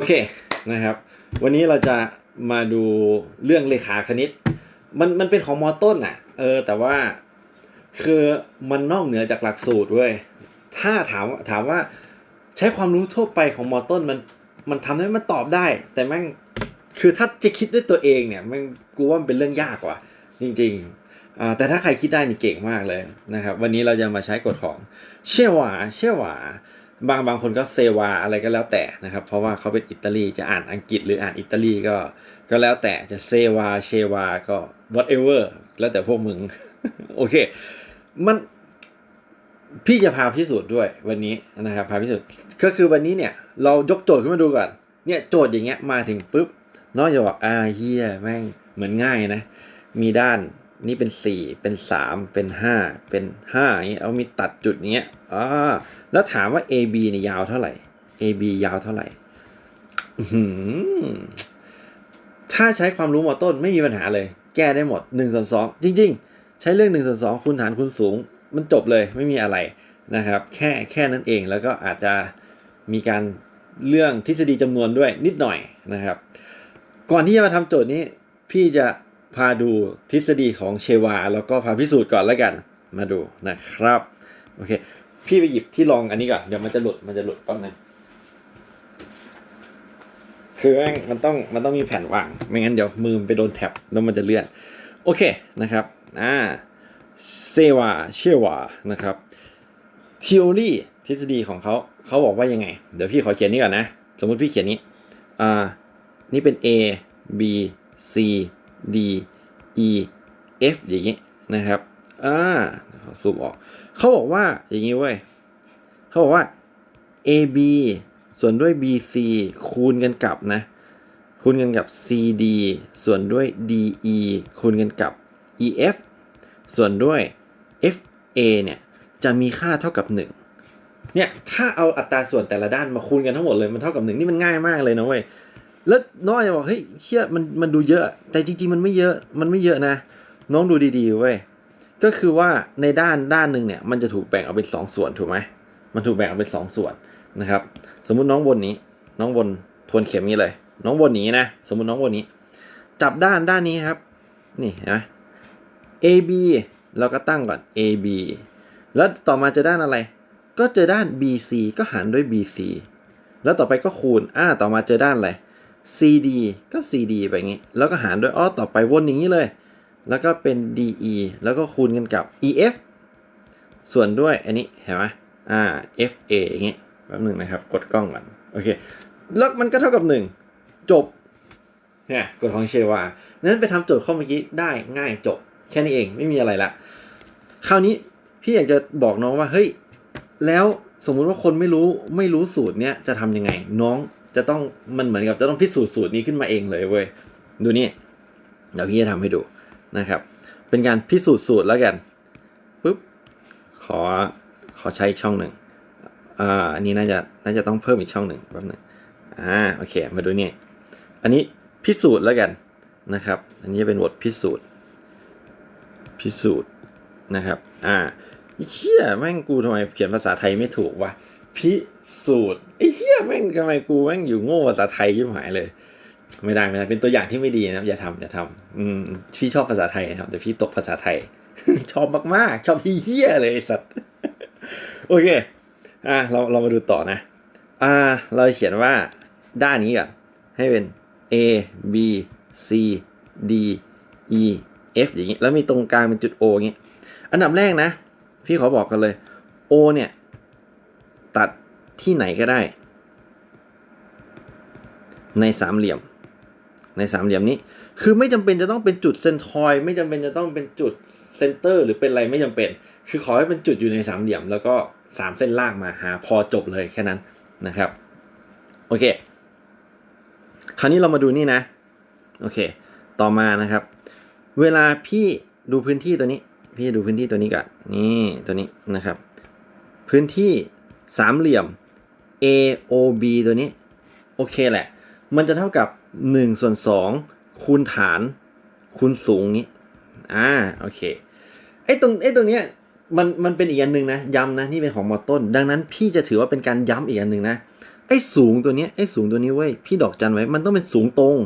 โอเคนะครับ วันนี้เราจะมาดูเรื่องเลขาคณิต มันมันเป็นของมอต้นอะ เออ แต่ว่าคือมันนอกเหนือจากหลักสูตรเว้ย ถ้าถามถามว่าใช้ความรู้ทั่วไปของมอต้นมันมันทำให้มันตอบได้ แต่แม่งคือถ้าจะคิดด้วยตัวเองเนี่ยแม่งกูว่ามันเป็นเรื่องยากกว่า จริงๆอ่าแต่ถ้าใครคิดได้นี่เก่งมากเลยนะครับ วันนี้เราจะมาใช้กฎของเชื่อหวาเชื่อหวา บางบางคนก็เซวาอะไรก็แล้วแต่นะครับ เพราะว่าเขาเป็นอิตาลีจะอ่านอังกฤษหรืออ่านอิตาลีก็ ก็แล้วแต่จะเซวาเชวาก็ whatever แล้วแต่พวกมึง โอเค มันพี่จะพาพิสูจน์ด้วยวันนี้นะครับพาพิสูจน์ก็คือวันนี้เนี่ย เรายกโจทย์ขึ้นมาดูก่อนเนี่ยโจทย์อย่างเงี้ยมาถึงปุ๊บน้องจะบอกอ่าเฮียแม่งเหมือนง่ายนะ มีด้านนี่เป็นสี่เป็นสามเป็นห้าเป็นห้าอย่างเงี้ยเอามีตัดจุดเนี้ยอ่า แล้วถามว่า AB เนี่ยยาวเท่าไหร่ AB ยาวเท่าไหร่ถ้าใช้ความรู้มอต้นไม่มีปัญหาเลย แก้ได้หมด1นส่วนสจริง ๆ ใช้เรื่อง1นส่วนสคูณฐานคูณสูง มันจบเลยไม่มีอะไรนะครับ แค่แค่นั้นเองแล้วก็อาจจะมีการเรื่องทฤษฎีจำนวนด้วยนิดหน่อยนะครับ ก่อนที่จะมาทำโจทย์นี้ พี่จะพาดูทฤษฎีของเชวา แล้วก็พาพิสูจน์ก่อนแล้วกัน มาดูนะครับโอเค พี่ไปหยิบที่รองอันนี้ก่อนเดี๋ยวมันจะหลุดมันจะหลุดแป๊บนึงคือแม่งมันต้องมันต้องมีแผ่นวาง ไม่งั้นเดี๋ยวมือมันไปโดนแท็บแล้วมันจะเลื่อน โอเคนะครับอ่าเซวาเชวานะครับทีโอรีทฤษฎีของเขาเขาบอกว่ายังไง เดี๋ยวพี่ขอเขียนนี่ก่อนนะ สมมุติพี่เขียนนี้อ่านี่เป็น A B C D E F อย่างนี้นะครับ อ่าซูมออก เขาบอกว่าอย่างนี้เว้ยเขาบอกว่า AB ส่วนด้วย BC คูณกันกับนะ คูณกันกับ CD ส่วนด้วย DE คูณกันกับ EF ส่วนด้วย FA เนี่ยจะมีค่าเท่ากับ 1 เนี่ยถ้าเอาอัตราส่วนแต่ละด้านมาคูณกันทั้งหมดเลยมันเท่ากับ 1 นี่มันง่ายมากเลยนะเว้ยแล้วน้องจะบอกเฮ้ยเชี่ยมันมันดูเยอะ แต่จริงๆมันไม่เยอะมันไม่เยอะนะ น้องดูดีๆเว้ย ก็คือว่าในด้านด้านหนึ่งเนี่ยมันจะถูกแบ่งออกเป็นสองส่วนถูกไหมมันถูกแบ่งออกเป็นสองส่วนนะครับ สมมุติน้องวนนี้ น้องวนทวนเข็มนี้เลย น้องวนนี้นะ สมมุติน้องวนนี้ จับด้านด้านนี้ครับ นี่นไหม AB เราก็ตั้งก่อน AB แล้วต่อมาเจอด้านอะไร ก็เจอด้าน BC ก็หารด้วย BC แล้วต่อไปก็คูณอ่าต่อมาเจอด้านอะไร CD ก็ CD ไปงงี้ แล้วก็หารด้วยอ้อต่อไปวนอย่างนี้เลย แล้วก็เป็น DE แล้วก็คูณกันกับ EF ส่วนด้วยอันนี้เห็นไหมอ่า FA อย่างเงี้ยแป๊บหนึ่งนะครับ กดกล้องก่อนโอเคแล้วมันก็เท่ากับ 1 จบเนี่ยกฎของเชวานั้นไปทำโจทย์ข้อเมื่อกี้ได้ง่ายจบ แค่นี้เองไม่มีอะไรละคราวนี้พี่อยากจะบอกน้องว่าเฮ้ยแล้วสมมุติว่าคนไม่รู้ไม่รู้สูตรเนี้ยจะทำยังไง น้องจะต้องมันเหมือนกับจะต้องพิสูจน์สูตรนี้ขึ้นมาเองเลยเว้ยดูนี่เดี๋ยวพี่จะทำให้ดู นะครับ เป็นการพิสูจน์สูตรแล้วกันปุ๊บขอขอใช้ช่องหนึ่งอ่าอันนี้น่าจะน่าจะต้องเพิ่มอีกช่องหนึ่งแป๊บหนึงอ่าโอเคมาดูนี่อันนี้พิสูจน์แล้วกันนะครับ อันนี้เป็นบทพิสูจน์ พิสูจน์นะครับอ่าไอ้เชี่ยแม่งกูทำไมเขียนภาษาไทยไม่ถูกวะพิสูจน์ไอ้เชี่ยแม่งทำไมกูแม่งอยู่โง่ภาษาไทยยิ่หายเลย ไม่ได้ไม่ได้เป็นตัวอย่างที่ไม่ดีนะครับอย่าทำอย่าทำอืมพี่ชอบภาษาไทยนะครับแต่พี่ตกภาษาไทย ชอบมากๆ ชอบเฮี้ยเลยไอสัตว์โอเค อะเราเรามาดูต่อนะ อ่า เราเขียนว่าด้านนี้ก่อนให้เป็น A B C D E F อย่างนี้แล้วมีตรงกลางเป็นจุด O อย่างนี้อันดับแรกนะ พี่ขอบอกกันเลย O เนี่ย ตัดที่ไหนก็ได้ ในสามเหลี่ยม ในสามเหลี่ยมนี้ คือไม่จำเป็นจะต้องเป็นจุดเซนทอยไม่จำเป็นจะต้องเป็นจุดเซนเตอร์ หรือเป็นอะไรไม่จำเป็น คือขอให้เป็นจุดอยู่ในสามเหลี่ยม แล้วก็สามเส้นล่างมาหาพอจบเลยแค่นั้นนะครับโอเค คราวนี้เรามาดูนี่นะโอเค ต่อมานะครับ เวลาพี่ดูพื้นที่ตัวนี้ พี่ดูพื้นที่ตัวนี้ก่อนนี่ตัวนี้นะครับ พื้นที่สามเหลี่ยม AOB ตัวนี้ โอเคแหละ มันจะเท่ากับ 1ส่วน2คูณฐาน คูณสูงนี้อ่าโอเคไอ้ตรงไอ้ตรงเนี้ยมันมันเป็นอีกอันหนึ่งนะย้ำนะนี่เป็นของมอต้น ดังนั้นพี่จะถือว่าเป็นการย้ำอีกอันหนึ่งนะไอ้สูงตัวเนี้ยไอ้สูงตัวนี้เว้ยพี่ดอกจันไว้มันต้องเป็นสูงตรง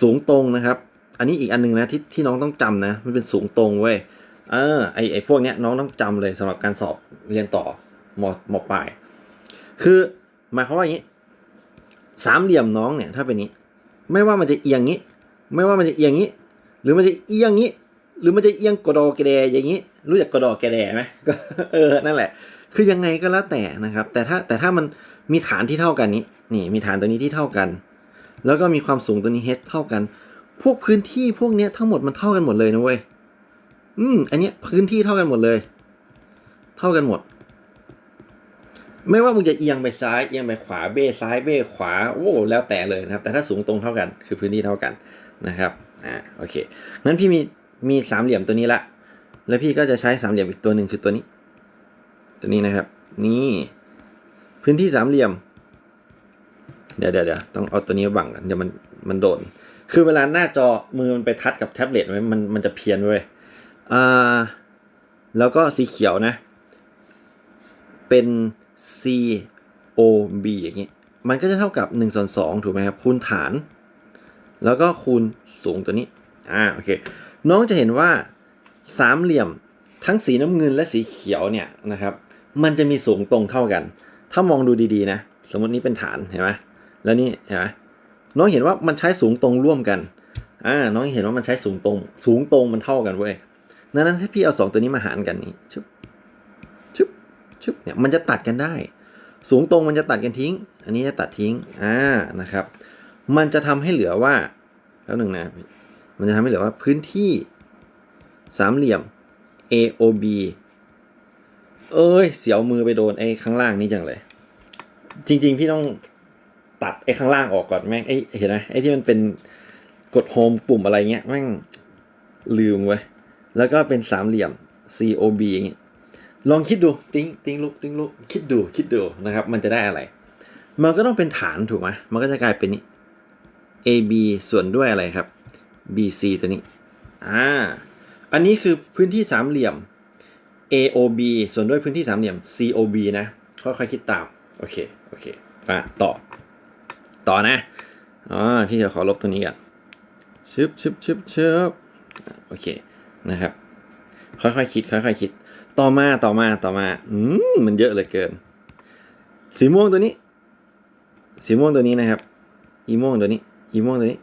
สูงตรงนะครับ อันนี้อีกอันหนึ่งนะที่ที่น้องต้องจำนะ มันเป็นสูงตรงเว้ยเออไอไอพวกเนี้ยน้องต้องจำเลยสำหรับการสอบเรียนต่อมมปลาย คือหมายความว่าอย่างนี้ สามเหลี่ยมน้องเนี่ยถ้าเป็นนี้ ไม่ว่ามันจะเอียงงี้ ไม่ว่ามันจะเอียงงี้ หรือมันจะเอียงงี้ หรือมันจะเอียงกระดอกระแดอย่างนี้ รู้จักกระดอกระแดไหมก็เออนั่นแหละ คือยังไงก็แล้วแต่นะครับ แต่ถ้าแต่ถ้ามันมีฐานที่เท่ากันนี้ นี่มีฐานตัวนี้ที่เท่ากัน แล้วก็มีความสูงตัวนี้ h เท่ากัน พวกพื้นที่พวกเนี้ยทั้งหมดมันเท่ากันหมดเลยนะเว้ยอืมอันเนี้ยพื้นที่เท่ากันหมดเลย เท่ากันหมด ไม่ว่ามึงจะเอียงไปซ้ายเอียงไปขวาเบ้ซ้ายเบ้ขวาโอ้แล้วแต่เลยนะครับ แต่ถ้าสูงตรงเท่ากันคือพื้นที่เท่ากันนะครับอ่าโอเคงั้นพี่มีมีสามเหลี่ยมตัวนี้ละ แล้วพี่ก็จะใช้สามเหลี่ยมอีกตัวหนึ่งคือตัวนี้ ตัวนี้นะครับ นี่พื้นที่สามเหลี่ยม เดี๋ยวเดี๋ยวเดี๋ยวต้องเอาตัวนี้มาบังกันเดี๋ยวมันมันโดน คือเวลาหน้าจอมือมันไปทัดกับแท็บเล็ตไว้มันมันจะเพี้ยนเว้ยอ่าแล้วก็สีเขียวนะ เป็น C O B อย่างนี้ มันก็จะเท่ากับ1ส่วน2ถูกไหมครับ คูณฐาน แล้วก็คูณสูงตัวนี้ อ่า โอเค น้องจะเห็นว่าสามเหลี่ยมทั้งสีน้ำเงินและสีเขียวเนี่ยนะครับ มันจะมีสูงตรงเท่ากัน ถ้ามองดูดีๆนะ สมมตินี้เป็นฐานเห็นไหมแล้วนี่เห็นไหมน้องเห็นว่ามันใช้สูงตรงร่วมกัน อ่า น้องเห็นว่ามันใช้สูงตรง สูงตรงมันเท่ากันเว้ยดังนั้นถ้าพี่เอาสองตัวนี้มาหารกันนี่ชึบชึบ ชึบเนี่ยมันจะตัดกันได้ สูงตรงมันจะตัดกันทิ้ง อันนี้จะตัดทิ้งอ่านะครับ มันจะทำให้เหลือว่าแล้วหนึ่งนะมันจะทำให้เหลือว่าพื้นที่สามเหลี่ยม AOB เอ้ย เสียวมือไปโดนไอ้ข้างล่างนี้จังเลย จริง ๆ พี่ต้องตัดไอ้ข้างล่างออกก่อนแม่งไอ้เห็นไหมไอ้ที่มันเป็นกดโฮมปุ่มอะไรเงี้ยแม่งลืมเว้แล้วก็เป็นสามเหลี่ยม COB อย่างเงี้ย ลองคิดดูติ้งติ้งลุกติ้งลุกคิดดูคิดดูนะครับ มันจะได้อะไร มันก็ต้องเป็นฐานถูกไหมมันก็จะกลายเป็นนี้ AB ส่วนด้วยอะไรครับ BC ตัวนี้อ่าอันนี้คือพื้นที่สามเหลี่ยม AOB ส่วนด้วยพื้นที่สามเหลี่ยม COB นะค่อยๆคิดตามโอเคโอเคมาต่อ ต่อนะอ๋อพี่จะขอลบตัวนี้ก่อนชึบชึบชึบชึบโอเคนะครับ ค่อยๆคิด ค่อยๆคิด ต่อมาต่อมาต่อมา อืมมันเยอะเหลือเกิน สีม่วงตัวนี้ สีม่วงตัวนี้นะครับ อีม่วงตัวนี้ อีม่วงตัวนี้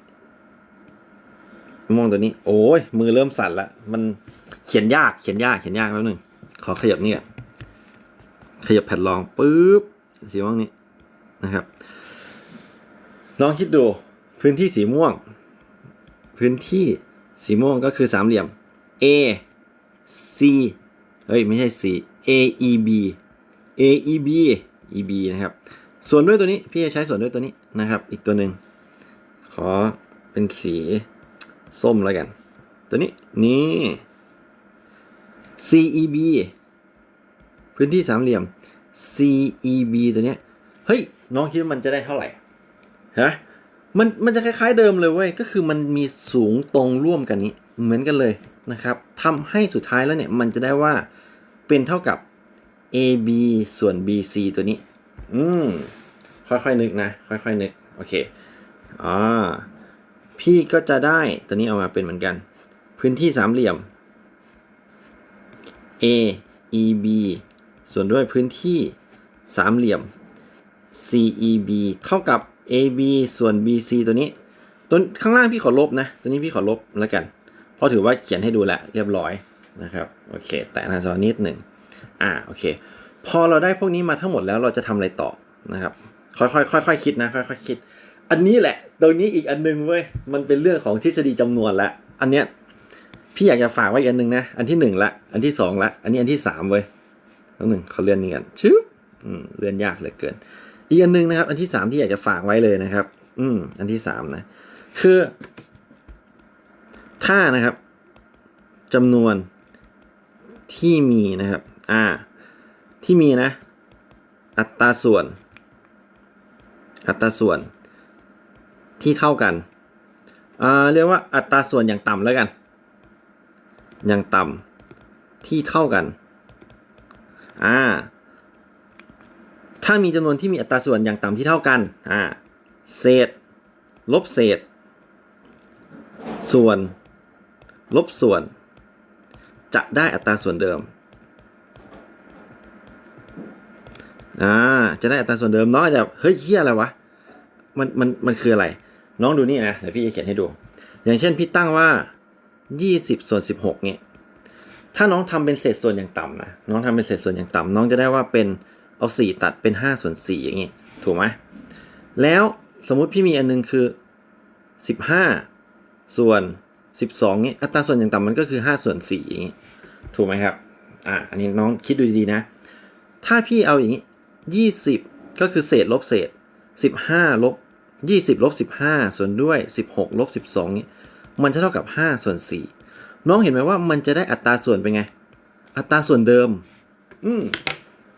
อีม่วงตัวนี้ โอ้ยมือเริ่มสั่นละมันเขียนยากเขียนยากเขียนยากแป๊บหนึงขอขยับนี่ก่อนขยับแผ่นรองปุ๊บสีม่วงนี้นะครับลองคิดดูพื้นที่สีม่วง พื้นที่สีม่วงก็คือสามเหลี่ยม A C เฮ้ยไม่ใช่ C A E B A E B E B นะครับ ส่วนด้วยตัวนี้พี่จะใช้ส่วนด้วยตัวนี้นะครับ อีกตัวหนึ่งขอเป็นสีส้มแล้วกัน ตัวนี้นี่ CEB พื้นที่สามเหลี่ยม CEB ตัวเนี้ยเฮ้ย น้องคิดว่ามันจะได้เท่าไหร่ฮะมันมันจะคล้ายๆเดิมเลยเว้ย ก็คือมันมีสูงตรงร่วมกันนี้ เหมือนกันเลย นะครับทำให้สุดท้ายแล้วเนี่ยมันจะได้ว่าเป็นเท่ากับ AB ส่วน BC ตัวนี้ อืม ค่อยๆนึกนะ ค่อยๆนึก โอเค อ่า พี่ก็จะได้ตัวนี้เอามาเป็นเหมือนกัน พื้นที่สามเหลี่ยม A E B ส่วนด้วยพื้นที่สามเหลี่ยม C E B เท่ากับ A B ส่วน B C ตัวนี้ ตัวข้างล่างพี่ขอลบนะ ตัวนี้พี่ขอลบแล้วกัน ราะถือว่าเขียนให้ดูแลเรียบร้อยนะครับโอเค แต่หน้าจอนิดหนึ่งอ่าโอเค พอเราได้พวกนี้มาทั้งหมดแล้วเราจะทำอะไรต่อนะครับค่อยๆค่อยๆคิดนะค่อยๆคิด อันนี้แหละตรงนี้อีกอันหนึงเว้ยมันเป็นเรื่องของทฤษฎีจำนวนละอันเนี้ยพี่อยากจะฝากไว้อีกอันหนึ่งนะ อันที่หนึ่งละ อันที่สองละ อันนี้อันที่สามเว้ยแล้วหนึ่งเขาเลื่อนนี่กันชึบอืมเลื่อนยากเหลือเกิน อีกอันหนึ่งนะครับ อันที่สามที่อยากจะฝากไว้เลยนะครับ อืม อันที่สามนะ คือ ถ้านะครับจำนวนที่มีนะครับอ่าที่มีนะ อัตราส่วน อัตราส่วนที่เท่ากันอ่าเรียกว่าอัตราส่วนอย่างต่ำแล้วกัน อย่างต่ำที่เท่ากันอ่าถ้าถ้ามีจำนวนที่มีอัตราส่วนอย่างต่ำที่เท่ากันอ่าเศษ ลบเศษ ส่วน ลบส่วน จะได้อัตราส่วนเดิมอ่าจะได้อัตราส่วนเดิมน้องอาจจะเฮ้ยเฮียอะไรวะมันมันมันคืออะไร น้องดูนี่นะเดี๋ยวพี่จะเขียนให้ดู อย่างเช่นพี่ตั้งว่า 20ส่วน16เนี่ยถ้าน้องทำเป็นเศษส่วนอย่างต่ำนะน้องทำเป็นเศษส่วนอย่างต่ำน้องจะได้ว่าเป็นเอา 4 ตัดเป็น 5 ส่วน4อย่างงี้ถูกไหมแล้วสมมุติพี่มีอันนึงคือ 15 ส่วน 12เนี่ยอัตราส่วนอย่างต่ำมันก็คือ 5 ส่วน4อย่างงี้ถูกไหมครับอ่าอันนี้น้องคิดดูดีๆนะ ถ้าพี่เอาอย่างนี้ 20 ก็คือเศษลบเศษ 15ลบ20ลบ15 ส่วนด้วย 16ลบ12นี้มันจะเท่ากับ 5 ส่วน 4 น้องเห็นไหมว่ามันจะได้อัตราส่วนเป็นไง อัตราส่วนเดิม อืม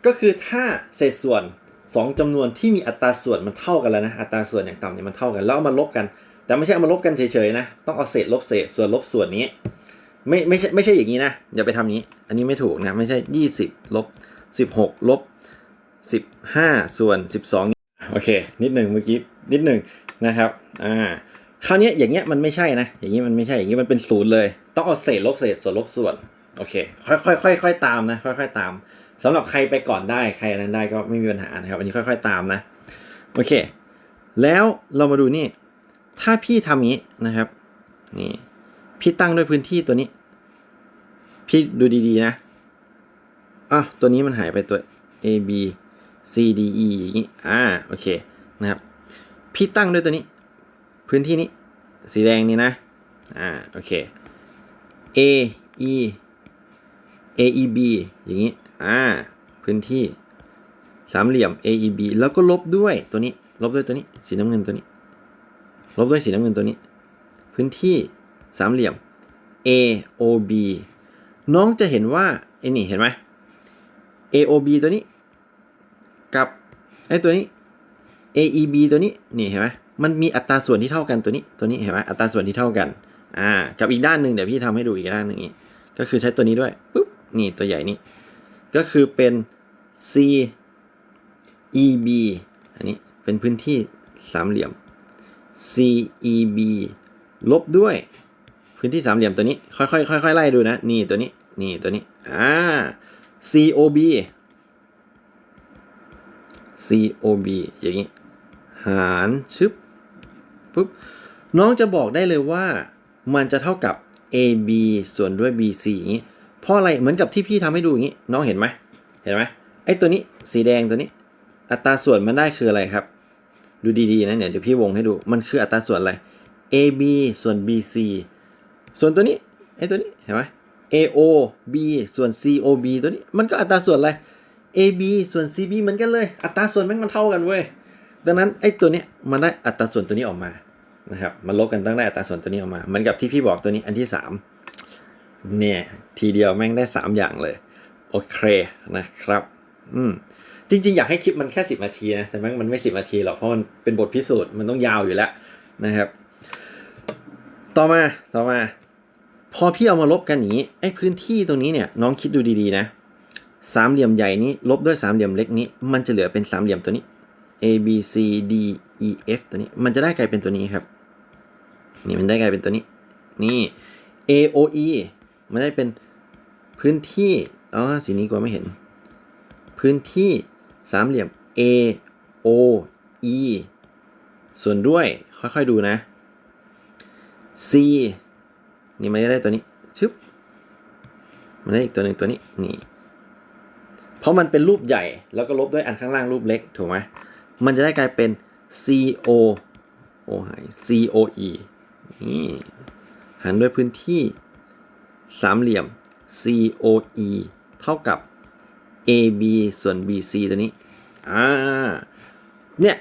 ก็คือถ้าเศษส่วน 2จำนวนที่มีอัตราส่วนมันเท่ากันแล้วนะ อัตราส่วนอย่างต่ำเนี่ยมันเท่ากัน แล้วมาลบกัน แต่ไม่ใช่เอามาลบกันเฉยๆนะ ต้องเอาเศษลบเศษส่วนลบส่วนนี้ ไม่ไม่ใช่ไม่ใช่อย่างนี้นะ อย่าไปทำนี้ อันนี้ไม่ถูกนะ ไม่ใช่20ลบ16ลบ15ส่วน12โอเค นิดหนึ่งเมื่อกี้นิดหนึ่งนะครับ อ่า คราวนี้อย่างเงี้ยมันไม่ใช่นะ อย่างนี้มันไม่ใช่ อย่างนี้มันเป็นศูนย์เลย ต้องเอาเศษลบเศษส่วนลบส่วน โอเค ค่อยค่อยค่อยตามนะ ค่อยค่อยตามสำหรับใครไปก่อนได้ ใครอันนั้นได้ก็ไม่มีปัญหานะครับ อันนี้ค่อยๆตามนะ โอเค แล้วเรามาดูนี่ ถ้าพี่ทำอย่างนี้นะครับ นี่ พี่ตั้งด้วยพื้นที่ตัวนี้ พี่ดูดีๆนะอะตัวนี้มันหายไปตัว A B C D E อย่างนี้ อ่า โอเค นะครับ พี่ตั้งด้วยตัวนี้ พื้นที่นี้ สีแดงนี่นะ อ่า โอเค A E A E B อย่างนี้ อ่า พื้นที่ สามเหลี่ยม A E B แล้วก็ลบด้วยตัวนี้ ลบด้วยตัวนี้ สีน้ำเงินตัวนี้ ลบด้วยสีน้ำเงินตัวนี้ พื้นที่สามเหลี่ยม A O B น้องจะเห็นว่าไอ้นี่เห็นไหม A O B ตัวนี้ กับไอ้ตัวนี้ A E B ตัวนี้นี่เห็นไหมมันมีอัตราส่วนที่เท่ากันตัวนี้ตัวนี้เห็นไหมอัตราส่วนที่เท่ากันอ่ากับอีกด้านหนึ่งเดี๋ยวพี่ทำให้ดูอีกด้านหนึ่งนี้ก็คือใช้ตัวนี้ด้วยปุ๊บนี่ตัวใหญ่นี่ก็คือเป็น C E B อันนี้เป็นพื้นที่สามเหลี่ยม C E B ลบด้วย พื้นที่สามเหลี่ยมตัวนี้ ค่อยๆค่อยๆไล่ดูนะ นี่ตัวนี้ นี่ตัวนี้ อ่า C O B C O B อย่างนี้ หารชึบปุ๊บ น้องจะบอกได้เลยว่า มันจะเท่ากับ A B ส่วนด้วย B C อย่างนี้ เพราะอะไร เหมือนกับที่พี่ทำให้ดูอย่างนี้ น้องเห็นไหม เห็นไหมไอ้ตัวนี้ สีแดงตัวนี้ อัตราส่วนมันได้คืออะไรครับ ดูดีๆนะเนี่ยเดี๋ยวพี่วงให้ดูมันคืออัตราส่วนอะไร A B ส่วน B C ส่วนตัวนี้ไอ้ตัวนี้เห็นไหม A O B ส่วน C O B ตัวนี้มันก็อัตราส่วนอะไร A B ส่วน C B เหมือนกันเลย อัตราส่วนแม่งมันเท่ากันเว้ยดังนั้นไอ้ตัวเนี้ยมันได้อัตราส่วนตัวนี้ออกมานะครับมันลบกันตั้งได้อัตราส่วนตัวนี้ออกมาเหมือนกับที่พี่บอกตัวนี้อันที่สามเนี่ยทีเดียวแม่งได้สามอย่างเลยโอเคนะครับ อืม จริง ๆ อยากให้คลิปมันแค่สิบนาทีนะแต่แม่งมันไม่สิบนาทีหรอกเพราะมันเป็นบทพิสูจน์มันต้องยาวอยู่แล้วนะครับ ต่อมาต่อมา พอพี่เอามาลบกันอย่างนี้ไอ้พื้นที่ตรงนี้เนี่ย น้องคิดดูดีๆนะสามเหลี่ยมใหญ่นี้ลบด้วยสามเหลี่ยมเล็กนี้ มันจะเหลือเป็นสามเหลี่ยมตัวนี้ A B C D E F ตัวนี้ มันจะได้กลายเป็นตัวนี้ครับ นี่มันได้กลายเป็นตัวนี้ นี่ A O E มันได้เป็นพื้นที่อ๋อสีนี้กว่าไม่เห็น พื้นที่ สามเหลี่ยม A O E ส่วนด้วยค่อยๆดูนะ C นี่มันได้ตัวนี้ชึบมันได้อีกตัวหนึ่งตัวนี้นี่เพราะมันเป็นรูปใหญ่แล้วก็ลบด้วยอันข้างล่างรูปเล็กถูกไหมมันจะได้กลายเป็น C O O หาย C O E นี่หารด้วยพื้นที่สามเหลี่ยม C O E เท่ากับ A B ส่วน B C ตัวนี้ อ่า เนี่ย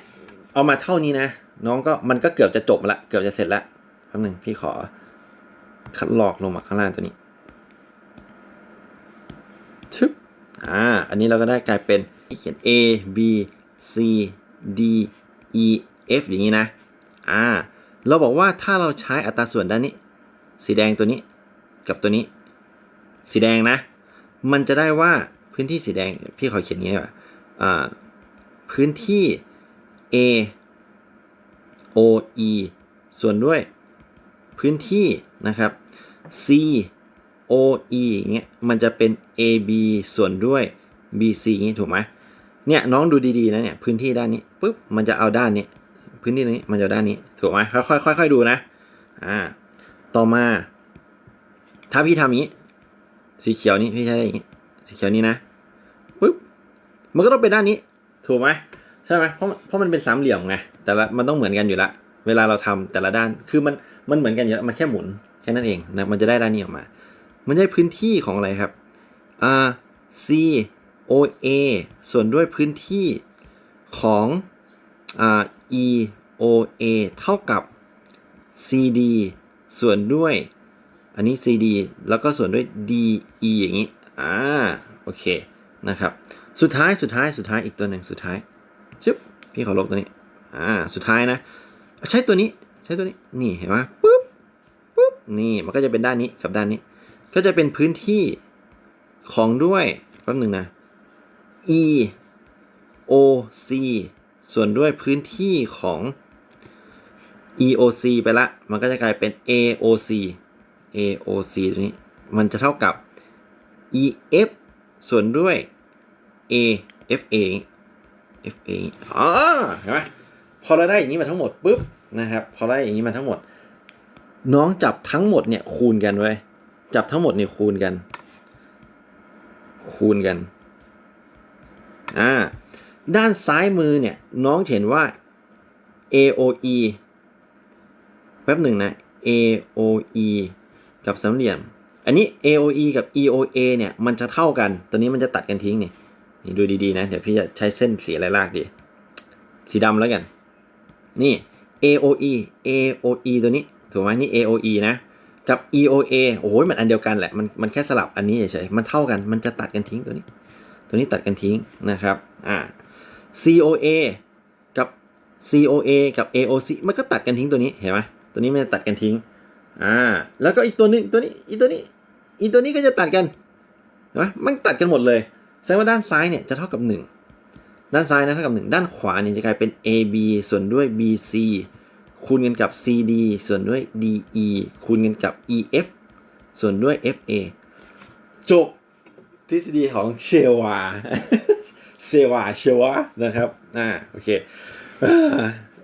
เอามาเท่านี้นะ น้องก็มันก็เกือบจะจบละ เกือบจะเสร็จละแป๊บหนึ่งพี่ขอ คัดลอกลงมาข้างล่างตัวนี้ชึบอ่า อันนี้เราก็ได้กลายเป็นเขียน A B C D E F อย่างนี้นะ อ่า เราบอกว่าถ้าเราใช้อัตราส่วนด้านนี้ สีแดงตัวนี้ กับตัวนี้ สีแดงนะ มันจะได้ว่า พื้นที่สีแดงพี่ขอเขียนอย่างนี้ว่าอ่าพื้นที่ A O E ส่วนด้วยพื้นที่นะครับ C O E เงี้ยมันจะเป็น A B ส่วนด้วย B C อย่างงี้ถูกไหมเนี่ยน้องดูดีๆนะเนี่ยพื้นที่ด้านนี้ปุ๊บมันจะเอาด้านนี้ พื้นที่นี้มันจะด้านนี้ถูกไหมค่อยๆค่อยๆดูนะอ่าต่อมา ถ้าพี่ทำอย่างนี้ สีเขียวนี้พี่ใช้อย่างนี้ สีเขียวนี้นะปุ๊บมันก็ต้องเป็นด้านนี้ ถูกไหมใช่ไหมเพราะเพราะมันเป็นสามเหลี่ยมไงแต่ละมันต้องเหมือนกันอยู่ละเวลาเราทำแต่ละด้านคือมันมันเหมือนกันอยู่แล้วมันแค่หมุนแค่นั้นเองนะมันจะได้ด้านนี้ออกมา มันได้พื้นที่ของอะไรครับอ่า C O A ส่วนด้วยพื้นที่ของอ่า E O A เท่ากับ C D ส่วนด้วย อันนี้ CD แล้วก็ส่วนด้วย DE อย่างนี้ อ่าโอเคนะครับ สุดท้ายสุดท้ายสุดท้ายอีกตัวหนึ่งสุดท้ายชึบพี่ขอลบตัวนี้อ่าสุดท้ายนะ ใช้ตัวนี้ใช้ตัวนี้นี่เห็นไหมปุ๊บปุ๊บนี่มันก็จะเป็นด้านนี้กับด้านนี้ ก็จะเป็นพื้นที่ของด้วยแป๊บหนึ่งนะ E O C ส่วนด้วยพื้นที่ของ EOC ไปละ มันก็จะกลายเป็น AOC AOC ตัวนี้ มันจะเท่ากับ EF ส่วนด้วย AFA FA อ๋อเห็นไหมพอเราได้อย่างนี้มาทั้งหมดปุ๊บนะครับพอได้อย่างนี้มาทั้งหมด น้องจับทั้งหมดเนี่ยคูณกันไว้จับทั้งหมดเนี่ยคูณกัน คูณกันอ่าด้านซ้ายมือเนี่ยน้องเห็นว่า AOE แป๊บหนึ่งนะ AOE กับสามเหลี่ยม อันนี้ AOE กับ EOA เนี่ยมันจะเท่ากัน ตัวนี้มันจะตัดกันทิ้งนี่นี่ดูดีๆนะ เดี๋ยวพี่จะใช้เส้นสีอะไรลากดี สีดำแล้วกัน นี่ AOE AOE ตัวนี้ถูกไหมนี่ AOE นะ กับ EOA โอ้ยมันอันเดียวกันแหละ มันมันแค่สลับอันนี้เฉยๆมันเท่ากัน มันจะตัดกันทิ้งตัวนี้ ตัวนี้ตัดกันทิ้งนะครับ อ่า COA กับ COA กับ AOC มันก็ตัดกันทิ้งตัวนี้ เห็นไหมตัวนี้มันจะตัดกันทิ้ง อ่าแล้วก็อีกตัวนึงตัวนี้อีกตัวนี้อีกตัวนี้ก็จะตัดกันนไหมมันตัดกันหมดเลยแสดงว่าด้านซ้ายเนี่ยจะเท่ากับ 1 ด้านซ้ายนะเท่ากับ 1 ด้านขวาเนี่ยจะกลายเป็น AB ส่วนด้วย BC คูณกันกับ CD ส่วนด้วย DE คูณกันกับ EF ส่วนด้วย FA จบทฤษฎีของเชวาเซวาเชวานะครับอ่าโอเค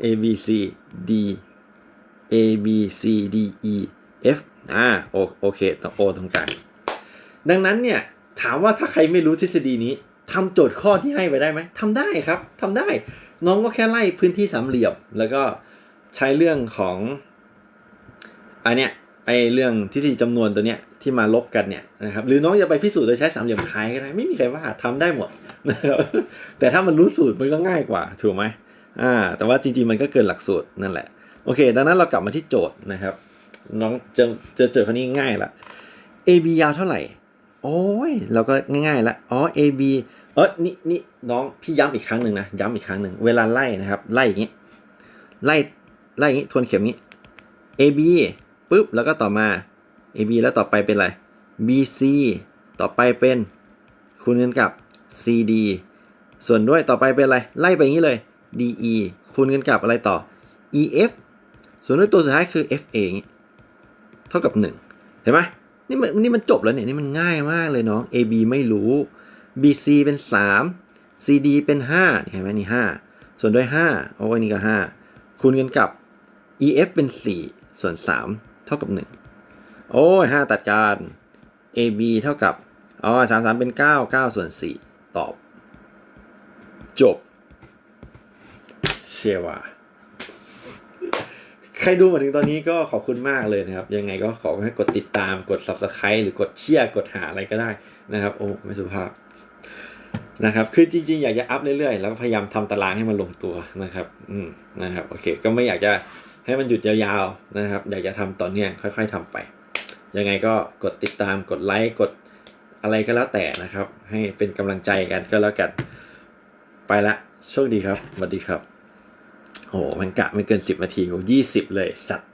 A B C D A B C D E F อ่าโอโอเคต้อง O ตรงกลางดังนั้นเนี่ยถามว่าถ้าใครไม่รู้ทฤษฎีนี้ทำโจทย์ข้อที่ให้ไว้ได้ไหมทำได้ครับทำได้ น้องก็แค่ไล่พื้นที่สามเหลี่ยม แล้วก็ใช้เรื่องของอันเนี้ยไอเรื่องทฤษฎีจำนวนตัวเนี้ยที่มาลบกันเนี่ยนะครับหรือน้องจะไปพิสูจน์โดยใช้สามเหลี่ยมคล้ายก็ได้ไม่มีใครว่าทำได้หมดนะครับแต่ถ้ามันรู้สูตรมันก็ง่ายกว่าถูกไหมอ่าแต่ว่าจริงๆมันก็เกินหลักสูตรนั่นแหละ โอเค ดังนั้นเรากลับมาที่โจทย์นะครับ น้องเจอเจอเจอคนนี้ง่ายละ AB ยาวเท่าไหร่ โอ้ย เราก็ง่ายๆละ อ๋อ AB เออนี่นี่น้องพี่ย้ำอีกครั้งหนึ่งนะ ย้ำอีกครั้งหนึ่ง เวลาไล่นะครับ ไล่อย่างนี้ไล่ไล่อย่างนี้ทวนเข็มนี้ AB ปุ๊บ แล้วก็ต่อมา AB แล้วต่อไปเป็นอะไร BC ต่อไปเป็นคูณกันกับ CD ส่วนด้วยต่อไปเป็นอะไร ไล่ไปอย่างนี้เลย DE คูณกันกับอะไรต่อ EF ส่วนด้วยตัวสุดท้ายคือ FA อย่างนี้เท่ากับ 1 เห็นไหมนี่มันนี่มันจบแล้วเนี่ยนี่มันง่ายมากเลยน้อง AB ไม่รู้ BC เป็น 3 CD เป็น 5 เห็นไหมนี่ 5 ส่วนด้วย 5 โอ้ยนี่ก็ 5 คูณกันกับ EF เป็น 4 ส่วน 3 เท่ากับ 1 โอ้ย 5 ตัดกัน AB เท่ากับอ๋อ3 3เป็น 9 9 ส่วน 4 ตอบ จบ เชว่า ใครดูมาถึงตอนนี้ก็ขอบคุณมากเลยนะครับ ยังไงก็ขอให้กดติดตามกด subscribe หรือกดเชียร์กดหาอะไรก็ได้นะครับ โอ้ไม่สุภาพนะครับ คือจริง ๆ อยากจะอัพเรื่อยๆ แล้วก็พยายามทำตารางให้มันลงตัวนะครับ อืมนะครับ โอเค ก็ไม่อยากจะให้มันหยุดยาวๆนะครับ อยากจะทำต่อเนื่องค่อย ๆทำไป ยังไงก็กดติดตาม กดไลค์ กดอะไรก็แล้วแต่นะครับ ให้เป็นกำลังใจกันก็แล้วกัน ไปละ โชคดีครับ สวัสดีครับ โอ้โหมันกะไม่เกินสิบนาทียี่สิบเลยสัตว์